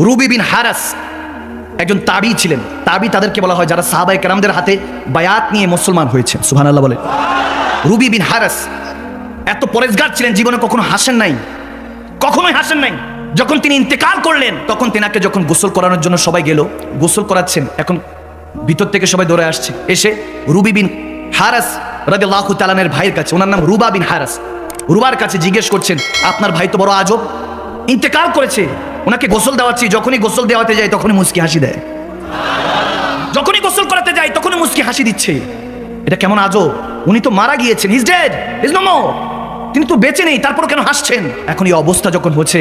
Ruby বিন হারাস একজন তাবি ছিলেন। তাবি তাদেরকে বলা হয় যারা সাহাবাই কেরামদের হাতে বায়াত নিয়ে মুসলমান হয়েছে। সুবহানাল্লাহ বলে। রুবি বিন হারাস এত পরেজগার ছিলেন, জীবনে কখনো হাসেন নাই। কখনোই হাসেন নাই। যখন তিনি ইন্তেকাল করলেন, তখন তেনাকে যখন গোসল করানোর জন্য সবাই গেল, গোসল করাচ্ছেন। এখন ভিতর থেকে সবাই দৌড়ে আসছে। এসে রুবি বিন হারাস রাদিয়াল্লাহু তাআলার ভাইয়ের কাছে, ওনার নাম রুবা বিন হারাস। রুবার কাছে জিজ্ঞেস করছেন, আপনার ভাই তো বড় আজব। ইন্তেকাল করেছে। ওনাকে গোসল দেওয়াচ্ছি, যখনই গোসল দেওয়াতে যাই, তখনই মুসকি হাসি দেয়। যখনই গোসল করাতে যায় তখনই মুসকি হাসি দিচ্ছে। এটা কেমন আজও উনি তো মারা গিয়েছেন ইজ ডেড ইজ নো তিনি তো বেঁচে নেই, তারপর কেন হাসছেন? এখন এই অবস্থা যখন হচ্ছে,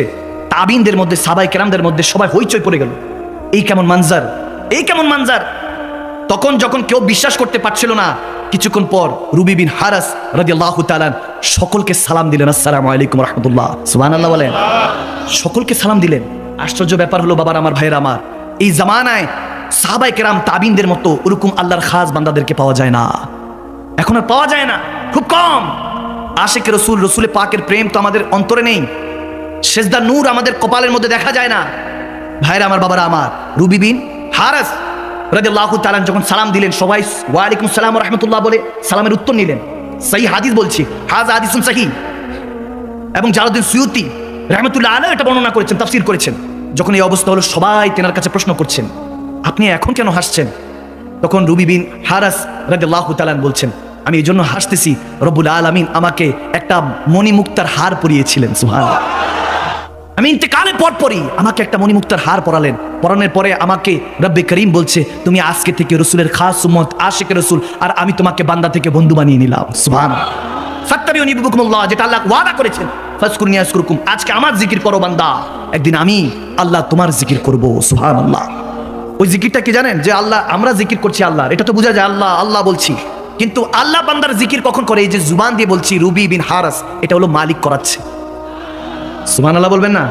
তাবিনদের মধ্যে, সাবাই কেরামদের মধ্যে সবাই হইচই পড়ে গেল। এই কেমন মানজার? এই কেমন মানজার? তখন যখন কেউ বিশ্বাস করতে পারছিল না, কিছুক্ষণ পর রুবি বিন হারাস রাদিয়াল্লাহু তাআলা সকলকে সালাম দিলেন, আসসালামু আলাইকুম রাহমাতুল্লাহ। সুবহানাল্লাহ বলেন। সকলকে সালাম দিলেন। আশ্চর্য ব্যাপার হলো, বাবার, আমার ভাইয়ের, আমার, এই জামানায় সাহাবাই কেরাম, তাবিনদের মতো ওরকম আল্লাহর খাস বান্দাদেরকে পাওয়া যায় না। এখন আর পাওয়া যায় না, খুব কম। আশেখ রসুল, রসুলে পাকের প্রেম তো আমাদের অন্তরে নেই। সেজদা নূর আমাদের কপালের মধ্যে দেখা যায় না। ভাইরা আমার বাবারা, আমার, রুবি বিন হারাস রাদিয়াল্লাহু তাআলা যখন সালাম দিলেন, সবাই ওয়ালাইকুম সালাম রাহমাতুল্লাহ বলে সালামের উত্তর নিলেন। সহি হাদিস বলছি হাজ হাদিসুন সহি এবং জালাউদ্দিন সুয়ুতি রহমতুল্লাহ আলহ এটা বর্ণনা করেছেন, তাফসির করেছেন। যখন এই অবস্থা হলো, সবাই তেনার কাছে প্রশ্ন করছেন, আপনি এখন কেন হাসছেন? তখন রুবি বিন হারাস রাদিয়াল্লাহু তাআলা বলছেন, আমি এই জন্য হাসতেছি, রব্বুল আলামিন আমাকে একটা মণিমুক্তার হার পরিয়েছিলেন, সুবহানাল্লাহ। আমি ইন্তেকালের পর পরই আমাকে একটা মণিমুক্তার হার পরালেন। পরানোর পরে আমাকে রব্বে করিম বলছে, তুমি আজকে থেকে রসুলের খাস উম্মত আশেখ রসুল, আর আমি তোমাকে বান্দা থেকে বন্ধু বানিয়ে নিলাম। সুবহান ফাত্তাবিউ নিবুকুমুল্লাহ, যেটা আল্লাহ ওয়াদা করেছেন। ফাসকুরনি আসকুরকুম আজকে আমার জিকির করো বান্দা। একদিন আমি আল্লাহ তোমার জিকির করব, সুবহানাল্লাহ। ওই জিকিরটা কি জানেন? যে আল্লাহ, আমরা জিকির করছি আল্লাহ এটা তো বোঝা যায় আল্লাহ আল্লাহ বলছি। কিন্তু আল্লাহ বান্দার জিকির কখন করে? এই যে জুবান দিয়ে বলছি, রুবি বিন হারাস, এটা হলো মালিক করাচ্ছে। সুবান আল্লাহ বলবেন না?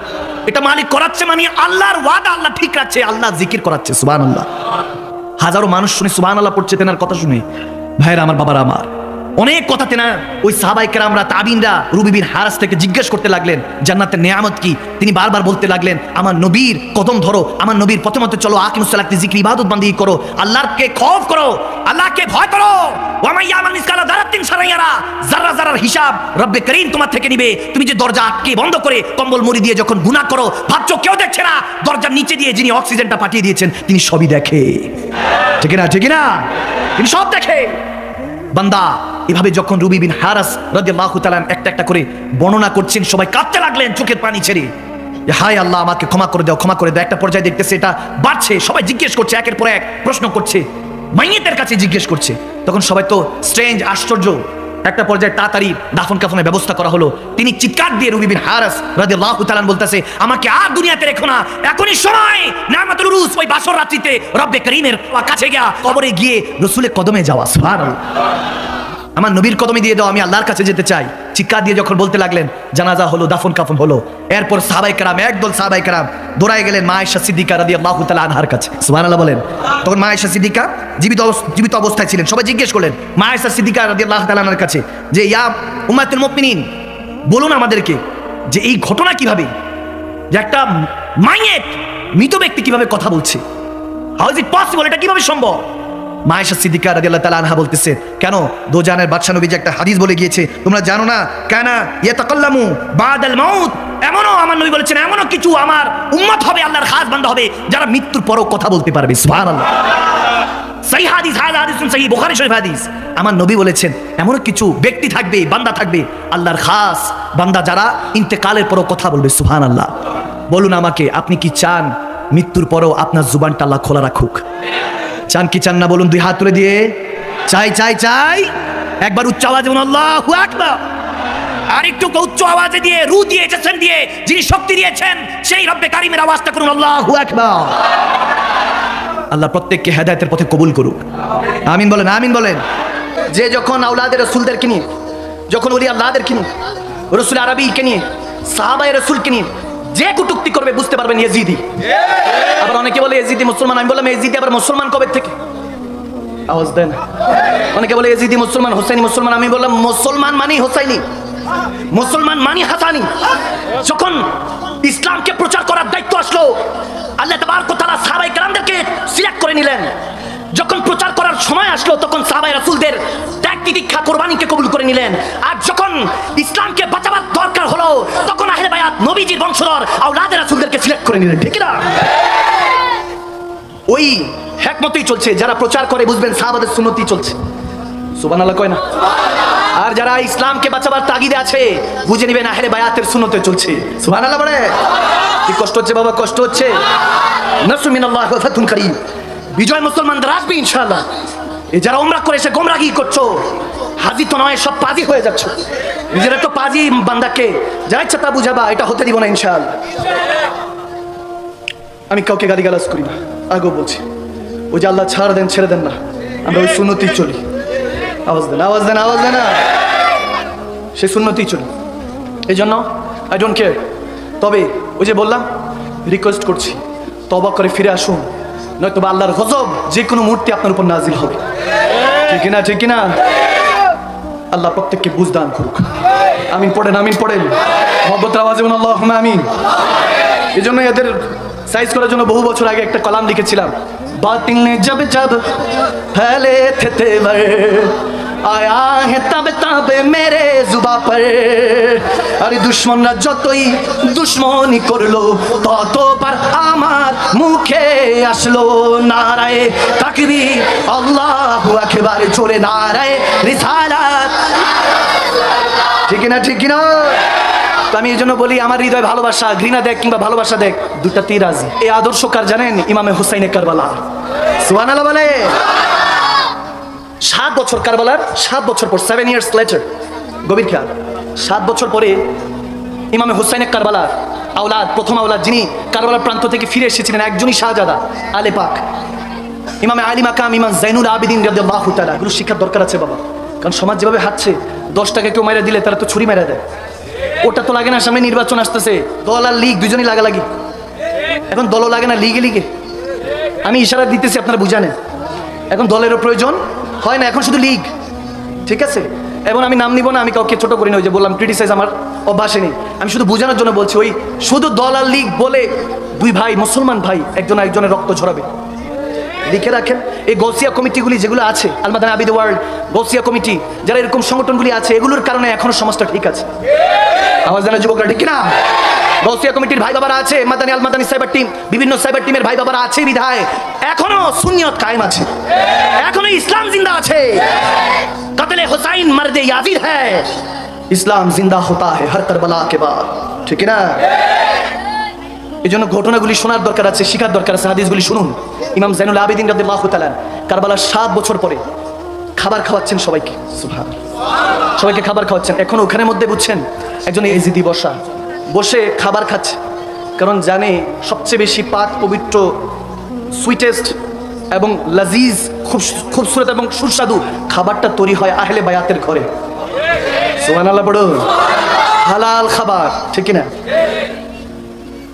এটা মালিক করাচ্ছে মানে আল্লাহর ওয়াদা আল্লাহ ঠিক রাখছে, আল্লাহ জিকির করাচ্ছে সুবান আল্লাহ হাজারো মানুষ শুনে সুবান আল্লাহ পড়ছে, তেনার কথা শুনে। ভাইরা, আমার বাবার আমার। অনেক কথা তেনা ওই সাহাবাই কেরামরা, তাবিনরা, রুবি বিন হারাস থেকে জিজ্ঞেস করতে লাগলেন, জান্নাতের নেয়ামত কি? তিনি বারবার বলতে লাগলেন, আমার নবীর কদম ধরো, আমার নবীর প্রথমত মতে চলো আকিমুসালাতি জিক্রি, ইবাদত বান্দি করো আল্লাহকে খৌফ করো, আল্লাহকে ভয় করো। হিসাব রব্বে তোমার থেকে নিবে, তুমি যে দরজা বন্ধ করে কম্বল মুড়ি দিয়ে যখন করো কেউ দেখছে না, দরজার নিচে দিয়ে যিনি অক্সিজেনটা পাঠিয়ে দিয়েছেন, তিনি সবই দেখে। তিনি সব দেখে। বান্দা, এভাবে যখন রুবি বিন হারাস রাদিয়াল্লাহু তালাম একটা একটা করে বর্ণনা করছেন, সবাই কাঁদতে লাগলেন চোখের পানি ছেড়ে। যে হায় আল্লাহ, আমাকে ক্ষমা করে দাও, ক্ষমা করে দাও। একটা পর্যায়ে দেখতেছে এটা বাড়ছে, সবাই জিজ্ঞেস করছে, একের পর এক প্রশ্ন করছে মাইয়েতের কাছে জিজ্ঞেস করছে। তখন সবাই তো স্ট্রেঞ্জ আশ্চর্য একটা পর্যায়ে তাড়াতাড়ি দাফন কাফনের ব্যবস্থা করা হলো। তিনি চিৎকার দিয়ে রুবি বিন হারাস রাদিয়াল্লাহু তাআলা বলতেছে, আমাকে আর দুনিয়াতে রেখো না। এখনই সময়। নামাতুল রুস ওই বাসর রাত্রিতে রব্বে করিমের কাছে গিয়া কবরে গিয়ে রসুলের কদমে যাওয়া। সুবহানাল্লাহ। আমার নবীর কদমে দিয়ে দাও, আমি আল্লাহর কাছে যেতে চাই। চিৎকার দিয়ে যখন বলতে লাগলেন, জানাজা হলো, দাফন কাফন হলো। এরপর সাহাবাই কারাম, একদল সাহাবাই কারাম দৌড়ায় গেলেন মা আয়েশা সিদ্দিকা রাদি আল্লাহ তালা আনহার কাছে। সুবহানাল্লাহ বলেন, তখন মা আয়েশা সিদ্দিকা জীবিত জীবিত অবস্থায় ছিলেন। সবাই জিজ্ঞেস করলেন মা আয়েশা সিদ্দিকা রাদি আল্লাহ তালা আনহার কাছে, যে, ইয়া উম্মাতুল মুমিনিন, বলুন আমাদেরকে যে, এই ঘটনা কীভাবে? যে, একটা মাইয়ের মৃত ব্যক্তি কীভাবে কথা বলছে? হাউ ইজ ইট পসিবল এটা কীভাবে সম্ভব? মায়েশা সিদ্দিকা রাজি আল্লাহ তালা আনহা বলতেছে, কেন? দোজানের বাদশা নবী যে একটা হাদিস বলে গিয়েছে, তোমরা জানো না, কেনা কেন ইয়াতাকাল্লামু বাদাল মাউত? এমনও আমার নবী বলেছেন, এমনও কিছু আমার উম্মত হবে, আল্লাহর খাস বান্দা হবে, যারা মৃত্যুর পরও কথা বলতে পারবে, সুবহানাল্লাহ। সহি হাদিস হাদা হাদিস সহি বুখারী শরীফ হাদিস। আমার নবী বলেছেন এমন কিছু ব্যক্তি থাকবে, বান্দা থাকবে, আল্লাহর খাস বান্দা যারা ইন্তেকালের পরও কথা বলবে, সুবহানাল্লাহ। বলুন আমাকে, আপনি কি চান মৃত্যুর পরও আপনার জুবানটা আল্লাহ খোলা রাখুক? চান কি চান না বলুন, দুই হাত তুলে দিয়ে। চাই চাই চাই। একবার উচ্চ আওয়াজে বলুন, আল্লাহু আকবার। আর একটু উচ্চ আওয়াজে দিয়ে, রু দিয়ে দিয়ে, যিনি শক্তি দিয়েছেন, সেই রব্বে কারিমের আওয়াজটা করুন, আল্লাহু আকবার। আল্লাহ প্রত্যেককে হেদায়েতের পথে কবুল করুক। আমিন বলেন আমিন বলেন। যে যখন আউলাদের রসুলদেরকে নিয়ে, যখন ওলি আল্লাহদেরকে নিয়ে, রসুল আরবিকে নিয়ে সাহাবাই রসুলকে নিয়ে যে কুটুক্তি করবে বুঝতে পারবেন ইয়েজিদি আবার অনেকে বলে, এজিদি মুসলমান। আমি বললাম, এজিদি আবার মুসলমান কবে থেকে? আওয়াজ দেন অনেকে বলে, এজিদি মুসলমান, হোসাইনি মুসলমান। আমি বললাম, মুসলমান মানি হোসাইনি। মুসলমান মানি হাসানি। যখন ইসলামকে প্রচার করার দায়িত্ব আসলো, আল্লাহ তাবারকতালা সাহাবাই কালামদেরকে সিলেক্ট করে নিলেন। যখন প্রচার করার সময় আসলো, তখন সাহাবাই রাসূলদের ত্যাগ তিতিক্ষা কোরবানিকে কবুল করে নিলেন। আর যখন ইসলামকে হলো তখন আহলে বায়াত নবীজির বংশধর আওলাদের রাসূলদেরকে সিলেক্ট করে নিলেন, ঠিক না ওই হ্যাকমতই চলছে, যারা প্রচার করে বুঝবেন সাহাবাদের সুন্নতি চলছে। সুবান আল্লাহ কয় না? আর যারা ইসলামকে বাঁচাবার তাগিদে আছে, বুঝে নিবেন আহলে বায়াতের সুন্নতে চলছে। সুবান আল্লাহ বলে? কি কষ্ট হচ্ছে বাবা, কষ্ট হচ্ছে? নাসরু মিনাল্লাহ ফাতুন করিম। বিজয় মুসলমানদের আসবে ইনশাআল্লাহ। এই যারা ওমরা করে, এসে গোমরাগি করছ। তো নয় সব পাজি হয়ে যাচ্ছ। নিজেরা তো পাজি বান্দাকে। যা ইচ্ছা তা বুঝাবা, এটা হতে দিব না ইনশাআল্লাহ। আমি কাউকে গালিগালাজ করি না। আগেও বলছি, ওই যে আল্লাহ ছাড় দেন, ছেড়ে দেন না। আমরা ওই সুন্নতি চলি। আওয়াজ দেন আওয়াজ দেন আওয়াজ দেন সেই সুন্নতি চলি। এই জন্য আই ডোন্ট কেয়ার তবে ওই যে বললাম রিকোয়েস্ট করছি তবা করে ফিরে আসুন। নয়তো আল্লাহর গজব যে কোনো মুহূর্তে আপনার উপর নাজিল হবে। ঠিক কিনা ঠিক কিনা? আল্লাহ প্রত্যেককে বুঝদান করুক। আমিন পড়েন আমিন পড়েন। মহব্বতের আওয়াজে বলুন আল্লাহ আমিন। এই জন্য এদের সাইজ করার জন্য বহু বছর আগে একটা কলাম লিখেছিলাম। বাতিল নে জব জব, ফেলে থে তেवर আয়া হে তবে তবে মেরে জুবা পর। আরে দুশ্মনরা যতই দুশ্মনী করল, ততবার আমার মুখে আসলো নারায়ে তাকবীর। আল্লাহু আকবার, জোরে নারায়ে রিসালাত। ঠিক না ঠিক না তো আমি এই জন্য বলি, আমার হৃদয় ভালোবাসা, ঘৃণা দেখ কিংবা ভালোবাসা দেখ দুটাতেই রাজি এই আদর্শ কার জানেন? ইমামে হুসাইনে কারবালা। সুহান বলে। সাত বছর কারবালার, সাত বছর পর সেভেন ইয়ার্স লেটার গভীর খেয়াল। সাত বছর পরে ইমামে হুসাইনে কারবালার আওলাদ, প্রথম আওলাদ যিনি কারবালার প্রান্ত থেকে ফিরে এসেছিলেন, একজনই শাহজাদা, আলে পাক। ইমামে আলী মাকাম, ইমাম জাইনুল আবিদিন রাদিয়াল্লাহু তাআলা। এগুলো শিক্ষার দরকার আছে বাবা। কারণ সমাজ যেভাবে হাঁটছে দশ টাকা কেউ মাইরা দিলে তারা তো ছুরি মেরা দেয়। ওটা তো লাগে না, সামনে নির্বাচন আসতেছে। দল আর লিগ, দুজনই লাগালাগি। এখন দলও লাগে না, লিগে লিগে। আমি ইশারা দিতেছি, আপনারা বুঝানেন। এখন দলেরও প্রয়োজন, হয় না, এখন শুধু লিগ। ঠিক আছে? এবং আমি নাম নিব না, আমি কাউকে ছোট করি না ওই যে বললাম ক্রিটিসাইজ আমার অভ্যাসে নেই আমি শুধু বোঝানোর জন্য বলছি, ওই শুধু দল আর লিগ বলে দুই ভাই, মুসলমান ভাই, একজন একজনের রক্ত ঝরাবে। লিখে রাখেন। এই গৌসিয়া কমিটিগুলি যেগুলো আছে, আলমাদান আবিদ ওয়ার্ল্ড গসিয়া কমিটি, যারা এরকম সংগঠনগুলি আছে, এগুলোর কারণে এখনও সমাজটা ঠিক আছে। আওয়াজ জানা যুবকরা, ঠিক না গৌসিয়া কমিটির ভাই বাবারা আছে, মাদানি আল মাদানি সাইবার টিম, বিভিন্ন সাইবার টিমের ভাই বাবারা আছে বিধায়। এখনও সুনিয়ত কায়েম আছে। এখনও ইসলাম জিন্দা আছে। কতলে হোসাইন মারদে ইয়াজিদ হ্যায়। ইসলাম জিন্দা হতা হ্যায় হর করবলা কে বাদ। ঠিক না এই জন্য ঘটনাগুলি শোনার দরকার আছে শিখার দরকার আছে হাদিসগুলি শুনুন। ইমাম জাইনুল আবেদিন রাদিয়াল্লাহু তাআলা কারবালার সাত বছর পরে খাবার খাওয়াচ্ছেন সবাইকে। সবাইকে খাবার খাওয়াচ্ছেন। এখন ওখানের মধ্যে বুঝছেন একজন এজিদি বসা বসে খাবার খাচ্ছে। কারণ জানে সবচেয়ে বেশি পাক পবিত্র সুইটেস্ট এবং লাজিজ খুব খুবসুরত এবং সুস্বাদু খাবারটা তৈরি হয় আহলে বায়াতের ঘরে। সুবহানাল্লাহ বড় হালাল খাবার ঠিক না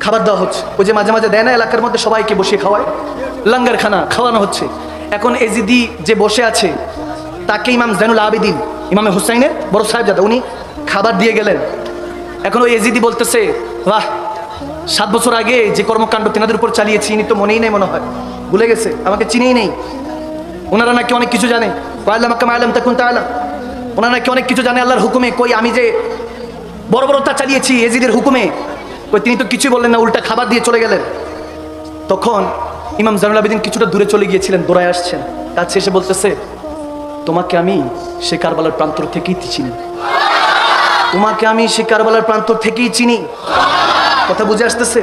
খাবার দেওয়া হচ্ছে। ওই যে মাঝে মাঝে দেয় না এলাকার মধ্যে সবাইকে বসিয়ে খাওয়ায়। লঙ্গার খানা খাওয়ানো হচ্ছে। এখন এজিদি যে বসে আছে, তাকে ইমাম জাইনুল আবেদিন, ইমামে হুসাইনের বড় সাহেব সাহেবজাদা, উনি খাবার দিয়ে গেলেন। এখন ওই এজিদি বলতেছে, বাহ, সাত বছর আগে যে কর্মকাণ্ড তেনাদের উপর চালিয়েছি, ইনি তো মনেই নেই মনে হয়। ভুলে গেছে, আমাকে চিনেই নেই। ওনারা নাকি অনেক কিছু জানে। আল্লাহ মাকাম আলম তখন তা আলাম ওনারা নাকি অনেক কিছু জানে আল্লাহর হুকুমে, কই আমি যে বড় বড়টা চালিয়েছি এজিদের হুকুমে। তিনি তো কিছুই বললেন না, উল্টা খাবার দিয়ে চলে গেলেন। তখন ইমাম জানুল আবেদিন কিছুটা দূরে চলে গিয়েছিলেন, দৌড়ায় আসছেন। কাছে এসে বলতেছে, তোমাকে আমি সে কারবালার প্রান্তর থেকেই চিনি। তোমাকে আমি সে কারবালার প্রান্তর থেকেই চিনি। কথা বুঝে আসতেছে?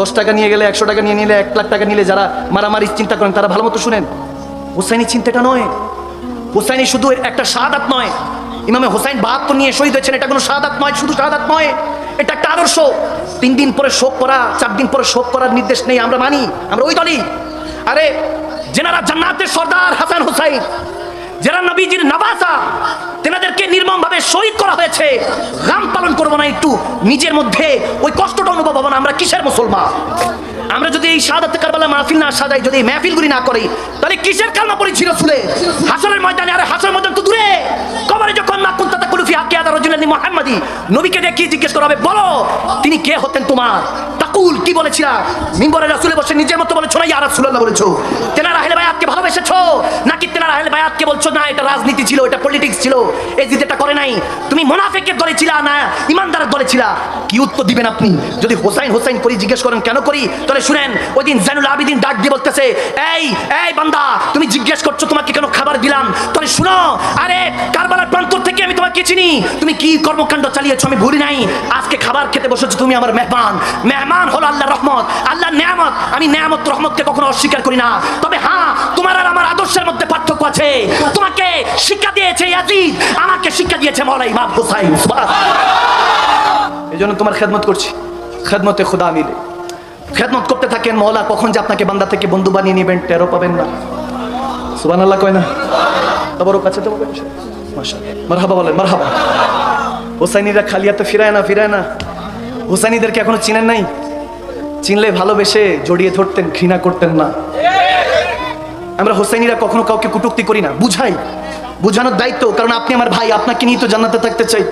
দশ টাকা নিয়ে গেলে, একশো টাকা নিয়ে নিলে, এক লাখ টাকা নিলে যারা মারামারি চিন্তা করেন, তারা ভালো মতো শুনেন। হুসাইনি চিন্তাটা নয়। হুসাইনি শুধু একটা শাহাদাত নয়। ইমামে হোসাইন বাহাত্তর নিয়ে শহীদ হয়েছেন, এটা কোনো শাহাদাত নয়, শুধু শাহাদাত নয়। এটা একটা আদর্শ। তিন দিন পরে শোক করা, চার দিন পরে শোক করার নির্দেশ নেই, আমরা মানি, আমরা ওই দলই। আরে জেনারা জান্নাতের সর্দার হাসান হোসাইন, যারা নবীজির নবাসা, তেনাদেরকে নির্মমভাবে শহীদ করা হয়েছে রাম পালন করব না একটু, নিজের মধ্যে ওই কষ্টটা অনুভব হব না, আমরা কিসের মুসলমান? আমরা যদি এই সাদাতে কারবালা মাহফিল না সাজাই, যদি এই মাহফিলগুলি না করি, তাহলে কিসের কালমা পড়েছিল ফুলে? হাসরের ময়দানে, আরে হাসরের ময়দান তো দূরে। কবরে যখন না কুন্তা তাকুলু ফি রাজুলানি মুহাম্মাদি নবীকে দেখিয়ে জিজ্ঞেস করা হবে, বলো, তিনি কে হতেন তোমার? তাকুল, কি বলেছিলা? মিম্বরে রাসূলে বসে নিজের মতো বলেছ না, ইয়া রাসূলুল্লাহ বলেছ? তেনারা আহলে বায়াতকে ভালোবেসেছো? নাকি তেনারা আহলে বায়াতকে বলছো, না, এটা রাজনীতি ছিল, এটা পলিটিক্স ছিল, এই জিতেটা করে নাই? তুমি মুনাফিকের দলে ছিলা না, ইমানদারের দলে ছিলা? কি উত্তর দিবেন আপনি? যদি হোসাইন হোসাইন করি জিজ্ঞেস করেন, কেন করি? তাহলে শুনেন, ওই দিন জানুল আবিদিন ডাক দিয়ে বলতেছে, এই এই বান্দা, তুমি জিজ্ঞেস করছ, তোমাকে কেন খাবার দিলাম? তাহলে শুনো, আরে কারবালার প্রান্তর থেকে আমি তোমাকে চিনি, তুমি কি কর্মকাণ্ড চালিয়েছো, আমি ভুলি নাই। আজকে খাবার খেতে বসেছো তুমি আমার মেহমান। মেহমান হলো আল্লাহ রহমত আল্লাহ নেয়ামত। আমি নেয়ামত রহমতকে কখনো অস্বীকার করি না। তবে হ্যাঁ তোমার আর আমার আদর্শের মধ্যে পার্থক্য আছে। তোমাকে শিক্ষা দিয়েছে ইয়াজিদ, আমাকে শিক্ষা দিয়েছে মৌলাই ইমাম হুসাইন এই জন্য তোমার খেদমত করছি। খেদমতে খুদা মিলে খেদমত করতে থাকেন মৌলা, কখন যে আপনাকে বান্দা থেকে বন্ধু বানিয়ে নেবেন টেরো পাবেন না। সুবান আল্লাহ কয় না? তোমার কাছে তো মারহাবা বলেন, মারহাবা। হোসাইনিরা খালিয়াতে ফিরায় না ফিরায় না হোসাইনিদেরকে এখনো চিনেন নাই চিনলে ভালোবেসে জড়িয়ে ধরতেন ঘৃণা করতেন না আমরা হোসাইনিরা কখনো কাউকে কুটুক্তি করি না বুঝাই বুঝানোর দায়িত্ব কারণ আপনি আমার ভাই আপনাকে নিয়ে তো জান্নাতে থাকতে চাই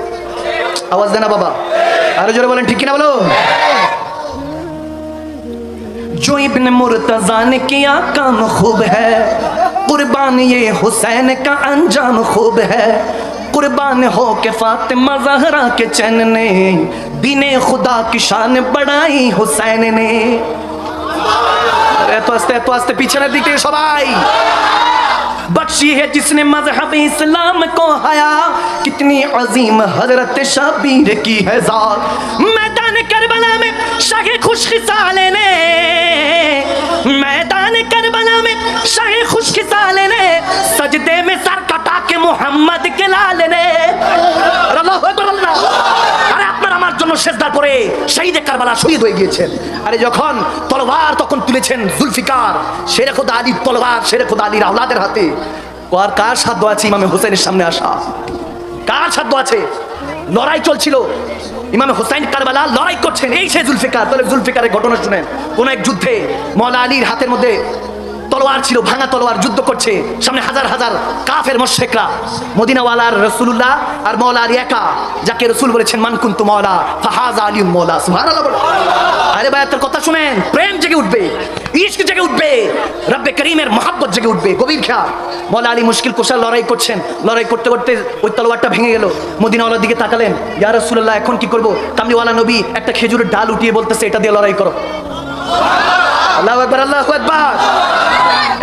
আওয়াজ দেনা বাবা আরো জোরে বলেন ঠিক কিনা বলো जो इब्न मुर्तजा ने किया काम खूब है कुर्बान ये हुसैन का अंजाम खूब है कुर्बान हो के फातिमा जहरा के चैन ने दीने खुदा की शान बढ़ाई हुसैन ने এত আস্তে এত আস্তে পিছনের দিকে সবাই बख्शी है जिसने मजहब इस्लाम को हया कितनी अजीम हजरत शबीर की है जात मैदान करबला में शाह खुश खिसाले ने मैदान करबला में शाह खुश खिसाले ने सजदे में सर कटा के মোহাম্মদকে লালেনে আল্লাহু আকবার, আল্লাহ আরে আপনার আমার জন্য সেজদার পরে শহীদ কারবালা শহীদ হয়ে গিয়েছেন। আরে যখন তলোয়ার তখন তুলেছেন জুলফিকার শেরেখুদ আলী তলোয়ার শেরেখুদ আলীর আওলাদের হাতে। আর কার সাধ্য আছে ইমামে হোসেনের সামনে আসা? কার সাধ্য আছে? লড়াই চলছিল। ইমাম হোসাইন কারবালা লড়াই করছেন। এই সে জুলফিকার, তাহলে জুলফিকারের ঘটনা শুনেন। কোন এক যুদ্ধে মৌলা আলীর হাতের মধ্যে তলোয়ার ছিল, ভাঙা তলোয়ার যুদ্ধ করছে। সামনে হাজার হাজার কাফের মোশেকরা। মদিনাওয়ালার রসুল্লাহ আর মৌলা আলী একা, যাকে রসুল বলেছেন মানকুন্তু মৌলা ফাহাজ আলী মৌলা আরে ভাই তোর কথা শুনেন, প্রেম জেগে উঠবে, ইশক জেগে উঠবে, রব্বে করিমের মহাব্বত জেগে উঠবে, গভীর খেয়াল। মৌলা আলী মুশকিল কোষার লড়াই করছেন, লড়াই করতে করতে ওই তলোয়ারটা ভেঙে গেল। মদিনাওয়ালার দিকে তাকালেন, ইয়া রসুল্লাহ এখন কি করব? কামলিওয়ালা নবী একটা খেজুরের ডাল উঠিয়ে বলতেছে, এটা দিয়ে লড়াই করো। আল্লাহ আল্লাহ একবার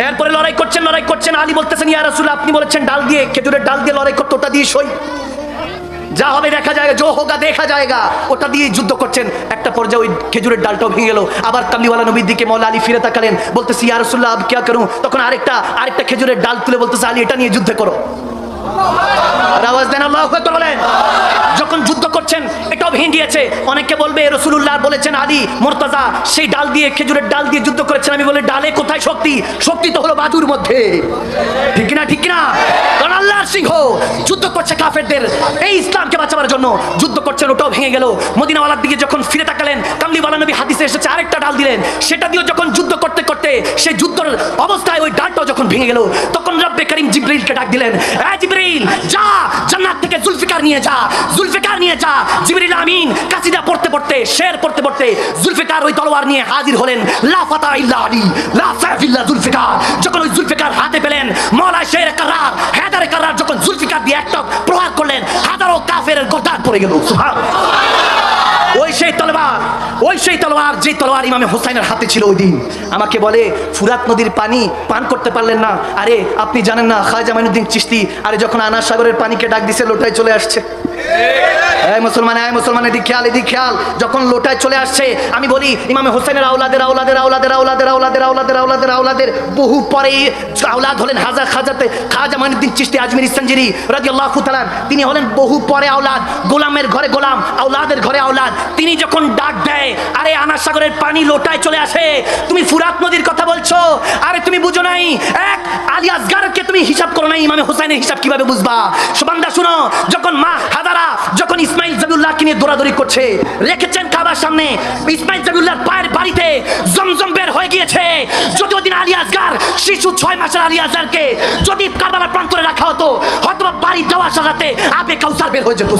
এরপরে লড়াই করছেন লড়াই করছেন। আলী বলতেছেন, ইয়া রাসূল, আপনি বলেছেন ডাল দিয়ে, খেজুরের ডাল দিয়ে লড়াই করতে ওটা দিয়ে সই। যা হবে দেখা যায় জো হোগা দেখা যায়গা, ওটা দিয়ে যুদ্ধ করছেন। একটা পর্যায়ে ওই খেজুরের ডালটাও ভেঙে গেল। আবার কামলিওয়ালা নবীর দিকে মৌলা আলী ফিরে তাকালেন। বলতেছি, ইয়া রাসূলুল্লাহ, আব কিয়া করুন তখন আরেকটা আরেকটা খেজুরের ডাল তুলে বলতেছে, আলী, এটা নিয়ে যুদ্ধ করো। দেন আল্লাহু বলেন। যখন যুদ্ধ করছেন, এটাও অনেকে বলবে, রসুলুল্লাহ বলেছেন, আলী সেই ডাল দিয়ে, খেজুরের ডাল দিয়ে যুদ্ধ করেছেন। আমি বলে, ডালে কোথায় শক্তি? শক্তি তো হলো মধ্যে। ঠিক না ঠিক না কারণ সিংহ যুদ্ধ করছে কাফেরদের। এই ইসলামকে বাঁচাবার জন্য যুদ্ধ করছেন, ওটাও ভেঙে গেল। মদিনাওয়ালার দিকে যখন ফিরে তাকালেন, কামলিওয়ালা নবী হাদিসে এসেছে, আরেকটা ডাল দিলেন। সেটা দিয়েও যখন যুদ্ধ করতে করতে সেই যুদ্ধের অবস্থায় ওই ডালটাও যখন ভেঙে গেল, তখন রব্বে করিম ডাক দিলেন যা জান্নাত থেকে জুলফিকার নিয়ে যা, জুলফিকার নিয়ে যা। জিবরিল আমিন কাসিদা পড়তে পড়তে, শের পড়তে পড়তে জুলফিকার ওই তলোয়ার নিয়ে হাজির হলেন। লা ফাতা ইল্লা আলী, লা সাইফ ইল্লা জুলফিকার। যখন ওই জুলফিকার হাতে পেলেন মওলা শের কারার হেদার কারার যখন জুলফিকার দিয়ে একটক প্রহার করলেন, হাজারো কাফের গর্দান পড়ে গেল। সুবহানাল্লাহ। ওই সেই তলোয়ার ওই সেই তলোয়ার, যে তলোয়ার ইমামে হোসাইনের হাতে ছিল ওই দিন। আমাকে বলে, ফুরাত নদীর পানি পান করতে পারলেন না। আরে, আপনি জানেন না খাজা মাইনুদ্দিন চিস্তি আরে যখন আনার সাগরের পানিকে ডাক দিছে, লোটায় চলে আসছে। তিনি হলেন বহু পরে আওলাদ, গোলামের ঘরে গোলাম, আওলাদের ঘরে আওলাদ। তিনি যখন ডাক দেয়, আরে আনার সাগরের পানি লোটায় চলে আসে, তুমি ফুরাত নদীর কথা বলছো, আরে তুমি বুঝো নাই, এক, আলী তুমি হিসাব করো নাই, ইমামে হোসেনের হিসাব কীভাবে বুঝবা? সুবান্দা, শুনো, যখন মা হাদারা যখন ইসমাইল জাবিউল্লাহকে নিয়ে দৌড়াদৌড়ি করছে, রেখেছেন কাবার সামনে, ইসমাইল জাবিউল্লাহর পায়ের বাড়িতে জমজম বের হয়ে গিয়েছে। যদি ওদিন আলী আসগার শিশু ছয় মাসের আলী আসগারকে যদি কারবালার প্রান্তরে রাখা হতো হয়তো বাড়ি যাওয়ার সাথে আপে কাউসার বের হয়ে যেত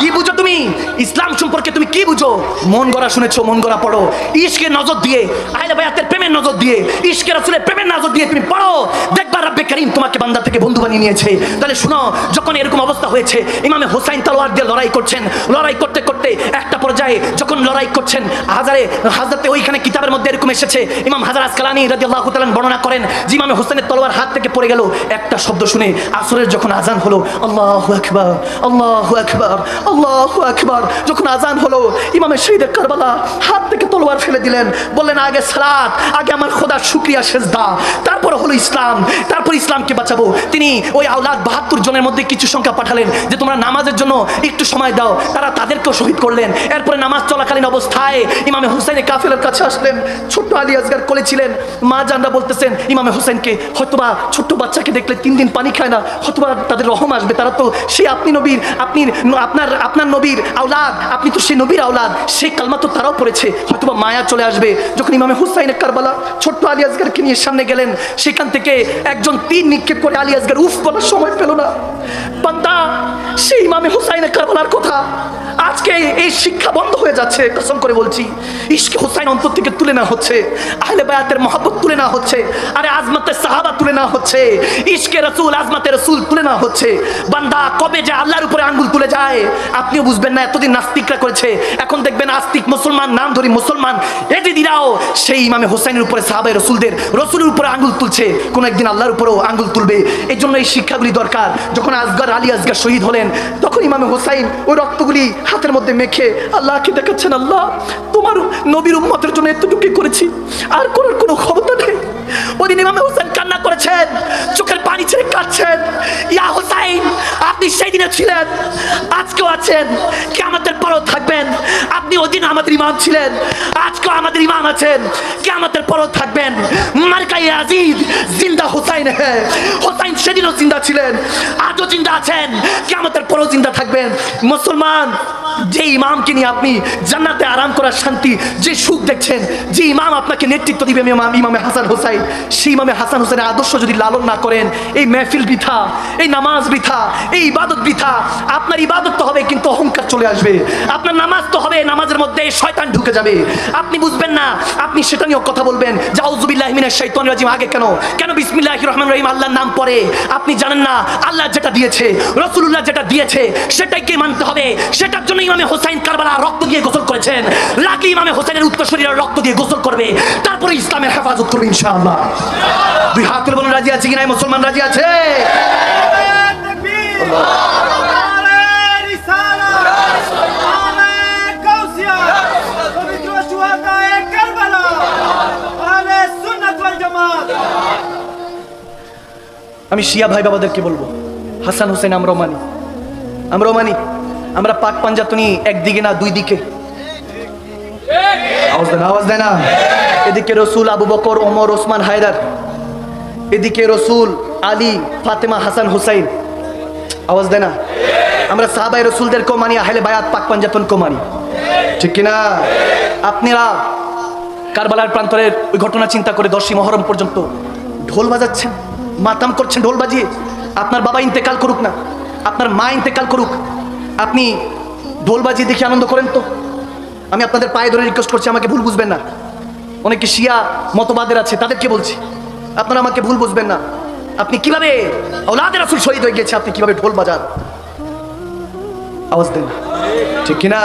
কি বুঝো তুমি? ইসলাম সম্পর্কে তুমি কি বুঝো? মন গড়া শুনেছো, মন গড়া পড়ো। ইশকে নজর দিয়ে, আহলে বায়াতের প্রেমের নজর দিয়ে ইশকের রাসূলের প্রেমের নজর দিয়ে তুমি পড়ো। দেখবা রাব্বে করিম তোমাকে বান্দা থেকে বন্ধু বানিয়ে নিয়েছে। তাহলে শুনো, যখন এরকম অবস্থা হয়েছে ইমামে হোসাইন তলোয়ার দিয়ে লড়াই করছেন। লড়াই করতে করতে একটা পর্যায়ে যখন লড়াই করছেন, হাজারে হাজারতে ওইখানে কিতাবের মধ্যে এরকম এসেছে। ইমাম হাজার আসকালানি রাদিয়াল্লাহু তাআলা বর্ণনা করেন, যে ইমামে হোসেনের তলোয়ার হাত থেকে পড়ে গেল। একটা শব্দ শুনে আসরের যখন আজান হলো, আল্লাহু আকবার আল্লাহু আকবার আল্লাহু আকবার। যখন আজান হলো, ইমামে শহীদ কারবালা হাত থেকে তলোয়ার ফেলে দিলেন। বললেন, আগে সালাত, আগে আমার খোদার শুকরিয়া সেজদা। তারপর হলো ইসলাম, তারপর ইসলামকে বাঁচাবো। তিনি ওই আওলাদ বাহাত্তর জনের মধ্যে কিছু সংখ্যা পাঠালেন। যে তোমরা নামাজের জন্য একটু সময় দাও। তারা তাদেরকেও শহীদ করলেন। এরপরে নামাজ চলাকালীন অবস্থায় ইমামে হুসাইনে কাফেলের কাছে আসলেন। ছোট্ট আলী আজগার করেছিলেন মা জানরা বলতেছেন, ইমামে হোসেনকে হয়তোবা ছোট্ট বাচ্চাকে দেখলে তিন দিন পানি খায় না, হয়তোবা তাদের রহম আসবে। তারা তো সেই আপনি নবীর, আপনি আপনার আপনার নবীর আওলাদ, আপনি তো সেই নবীর আওলাদ। সেই কালমা তো তারাও পড়েছে। হয়তোবা মায়া চলে আসবে। যখন ইমামে হুসাইনের কারবালা ছোট্ট আলী আজগারকে নিয়ে সামনে গেলেন, সেখান থেকে একজন তীর নিক্ষেপ করে আলী আজগার উফ বলার সময় পেল না। বান্দা সেই ইমামে হুসাইনের কারবালার কথা আজকে এই শিক্ষা বন্ধ হয়ে যাচ্ছে, কসম করে বলছি। ইশকে হুসাইন অন্তর থেকে তুলে না হচ্ছে, আহলে বায়াতের মহব্বত তুলে না হচ্ছে, আরে আজমতের সাহাবা তুলে না হচ্ছে ইশকে রসুল, আজমতের রসুল তুলে না হচ্ছে। বান্দা কবে যে আল্লাহর উপরে আঙ্গুল তুলে যায়, আপনিও বুঝবেন না, এতদিন নাস্তিকরা করেছে। এখন দেখবেন আস্তিক মুসলমান, নাম ধরি মুসলমান এজিদিরাও সেই ইমামে হোসাইনের উপরে সাহাবাই রসুলদের, রসুলের উপরে আঙ্গুল তুলছে। কোনো একদিন আল্লাহর উপরেও আঙ্গুল তুলবে। এই জন্য এই শিক্ষাগুলি দরকার। যখন আজগার, আলী আজগার শহীদ হলেন। তখন ইমাম হোসাইন ওই রক্তগুলি হাতের মধ্যে মেখে আল্লাহকে দেখাচ্ছেন, আল্লাহ, তোমার নবীর উম্মতের জন্য এতটুকু করেছি? আর কোন কোনো ক্ষমতা নেই। ওদিন ইমামে হোসেন কান্না করেছেন, চোখের পানি ছেড়ে কাঁদছেন। ইয়া হোসাইন আপনি সেই দিনে ছিলেন, আজকেও আছেন কি আমাদের পরও থাকবেন। আপনি ওদিন আমাদের ইমাম ছিলেন, আজকেও আমাদের ইমাম আছেন কি আমাদের পরও থাকবেন। মার্কাই আজিজ জিন্দা হোসাইন হ্যাঁ হোসাইন সেদিনও জিন্দা ছিলেন, আজও জিন্দা আছেন কি আমাদের পরও জিন্দা থাকবেন। মুসলমান, যে ইমামকে নিয়ে আপনি জান্নাতে আরাম করার শান্তি, যে সুখ দেখছেন, যে ইমাম আপনাকে নেতৃত্ব দিবে ইমাম ইমামে হাসান হোসাইন, সেই ইমামে হাসান হোসেনের আদর্শ যদি লালন না করেন, এই মেহফিল বৃথা, এই নামাজ বৃথা এই ইবাদত বৃথা। আপনার ইবাদত তো হবে, কিন্তু অহংকার চলে আসবে। আপনার নামাজ তো হবে, নামাজের মধ্যে শয়তান ঢুকে যাবে। আপনি বুঝবেন না, আপনি সেটা নিয়েও কথা বলবেন জাউজুবিল্লাহ মিনাশ শাইতানির রাজিম। আগে কেন? কেন বিসমিল্লাহির রহমানির রহিম আল্লাহর নাম পড়ে? আপনি জানেন না, আল্লাহ যেটা দিয়েছে, রাসূলুল্লাহ যেটা দিয়েছে, সেটাইকে মানতে হবে। সেটার জন্য ইমামে হোসাইন কারবালা রক্ত দিয়ে গোসল করেছেন। লাগলে ইমামে হোসেনের উত্তরসূরিরা রক্ত দিয়ে গোসল করবে। তারপরে ইসলামের হেফাজত করবে ইনশাআল্লাহ। দুই হাত তুলে বলুন, রাজি আছে কিনা মুসলমান রাজি আছে? আমি শিয়া ভাই বাবাদেরকে বলব। হাসান হোসেন আমরাও মানি আমরাও মানি আমরা পাক পাঞ্জাতনি একদিকে না, দুই দিকে। আওয়াজ আওয়াজ দেয় না। এদিকে রসুল আবু বকর, ওমর, ওসমান হায়দার। এদিকে রসুল আলী, ফাতেমা, হাসান, হুসাইন। আওয়াজ দেয় না? আমরা সাহাবাই রসুলদেরকেও মানি, আহলে বায়াত পাক পাঞ্জাতনকেও মানি। ঠিক কিনা? আপনারা কারবালার প্রান্তরের ওই ঘটনা চিন্তা করে দশই মহরম পর্যন্ত ঢোল বাজাচ্ছেন, মাতাম করছেন ঢোল বাজিয়ে। আপনার বাবা ইন্তেকাল করুক না, আপনার মা ইন্তেকাল করুক। আপনি ঢোল বাজিয়ে দেখে আনন্দ করেন তো? আমি আপনাদের পায়ে ধরে রিকোয়েস্ট করছি, আমাকে ভুল বুঝবেন না। অনেকে শিয়া মতবাদের আছে, তাদেরকে বলছি, আপনারা আমাকে ভুল বুঝবেন না। আপনি কীভাবে ওলাদের আসল শহীদ হয়ে গেছে আপনি কীভাবে ঢোল বাজান? আওয়াজ দেন। ঠিক কিনা?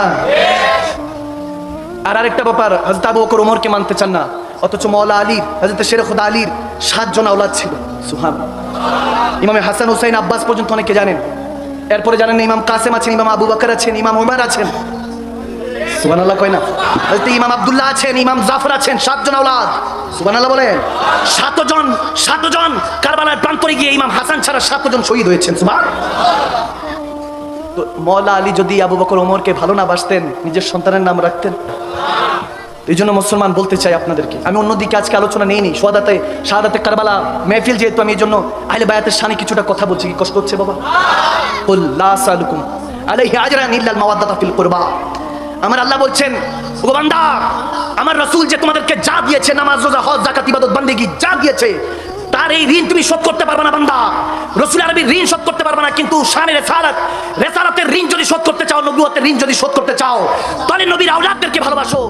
আর আরেকটা ব্যাপার হজরত আবু বকর ওমরকে মানতে চান না। অথচ মৌলা আলীর হজরত শের খুদা আলীর সাতজন আওলাদ ছিল। সুহান ইমামে হাসান হুসাইন আব্বাস পর্যন্ত অনেকে জানেন। এরপরে জানেন ইমাম কাসেম আছেন, ইমাম আবু বকর আছেন, ইমাম ওমর আছেন। সুবান আল্লাহ কয় না। ইমাম আব্দুল্লাহ আছেন, ইমাম জাফর আছেন, সাতজন আওলাদ। সুবান আল্লাহ বলেন, সাতজন সাতজন কারবালার প্রান্তরে গিয়ে ইমাম হাসান ছাড়া সাতজন শহীদ হয়েছেন সুবান মৌলা আলী যদি আবু বকর ওমরকে ভালো না বাসতেন, নিজের সন্তানের নাম রাখতেন? এই জন্য মুসলমান বলতে চাই আপনাদেরকে, আমি অন্যদিকে আজকে আলোচনা নেইনি, সোয়াদাতে, শাহাদাতে কারবালা, মেহফিল যেহেতু আমি এই জন্য আহলে বায়াতের সামনে কিছুটা কথা বলছি, কি কষ্ট হচ্ছে বাবা? আলাইহি আজরান ইল্লাল মাওয়াদ্দাতা ফিল কুরবা। আমার আল্লাহ বলছেন গোবান্দা বান্দা, আমার রসুল যে তোমাদেরকে যা দিয়েছে, নামাজ, রোজা, হজ জাকাত ইবাদত, বান্দিগি যা দিয়েছে, তার এই ঋণ তুমি শোধ করতে পারবে না, বান্দা। রসুল আরবির ঋণ শোধ করতে পারবে না, কিন্তু শানে রেসালাত, রেসালাতের ঋণ যদি শোধ করতে চাও নবুয়তের ঋণ যদি শোধ করতে চাও, তাহলে নবীর আওলাদদেরকে ভালোবাসো।